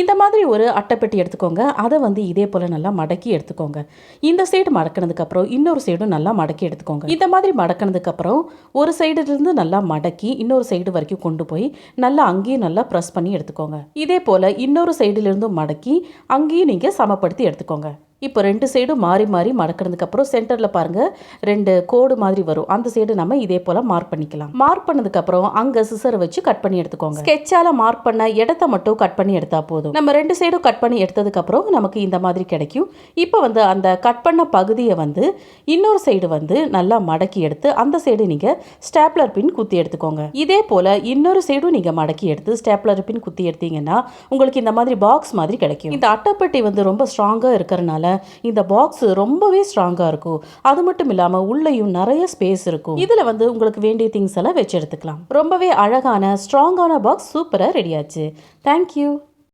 இந்த மாதிரி ஒரு அட்டைப்பெட்டி எடுத்துக்கோங்க. அதை வந்து இதே போல் நல்லா மடக்கி எடுத்துக்கோங்க. இந்த சைடு மடக்கினதுக்கப்புறம் இன்னொரு சைடும் நல்லா மடக்கி எடுத்துக்கோங்க. இந்த மாதிரி மடக்கினதுக்கப்புறம் ஒரு சைடுலேருந்து நல்லா மடக்கி இன்னொரு சைடு வரைக்கும் கொண்டு போய் நல்லா அங்கேயும் நல்லா ப்ரெஸ் பண்ணி எடுத்துக்கோங்க. இதே போல் இன்னொரு சைடுலேருந்தும் மடக்கி அங்கேயும் நீங்கள் சமப்படுத்தி எடுத்துக்கோங்க. இப்போ ரெண்டு சைடும் மாறி மாறி மடக்கினதுக்கப்புறம் சென்டரில் பாருங்கள் ரெண்டு கோடு மாதிரி வரும். அந்த சைடு நம்ம இதே போல் மார்க் பண்ணிக்கலாம். மார்க் பண்ணதுக்கப்புறம் அங்கே சிசரை வச்சு கட் பண்ணி எடுத்துக்கோங்க. ஸ்கெட்சால் மார்க் பண்ண இடத்த மட்டும் கட் பண்ணி எடுத்தால் போதும். நம்ம ரெண்டு சைடும் கட் பண்ணி எடுத்ததுக்கப்புறம் நமக்கு இந்த மாதிரி கிடைக்கும். இப்போ வந்து அந்த கட் பண்ண பகுதியை வந்து இன்னொரு சைடு வந்து நல்லா மடக்கி எடுத்து அந்த சைடு நீங்கள் ஸ்டாப்லர் பின் குத்தி எடுத்துக்கோங்க. இதே போல் இன்னொரு சைடும் நீங்கள் மடக்கி எடுத்து ஸ்டாப்லர் பின் குத்தி எடுத்தீங்கன்னா உங்களுக்கு இந்த மாதிரி பாக்ஸ் மாதிரி கிடைக்கும். இந்த அட்டைப்பெட்டி வந்து ரொம்ப ஸ்ட்ராங்காக இருக்கிறனால இந்த பாக்ஸ் ரொம்பவே ஸ்ட்ராங்காக இருக்கும். அது மட்டும் இல்லாமல் உள்ளேயும் நிறைய ஸ்பேஸ் இருக்கும். இதில் வந்து உங்களுக்கு வேண்டிய திங்ஸ் எல்லாம் வச்சு எடுத்துக்கலாம். ரொம்பவே அழகான ஸ்ட்ராங்கான பாக்ஸ் சூப்பராக ரெடி ஆச்சு. தேங்க்யூ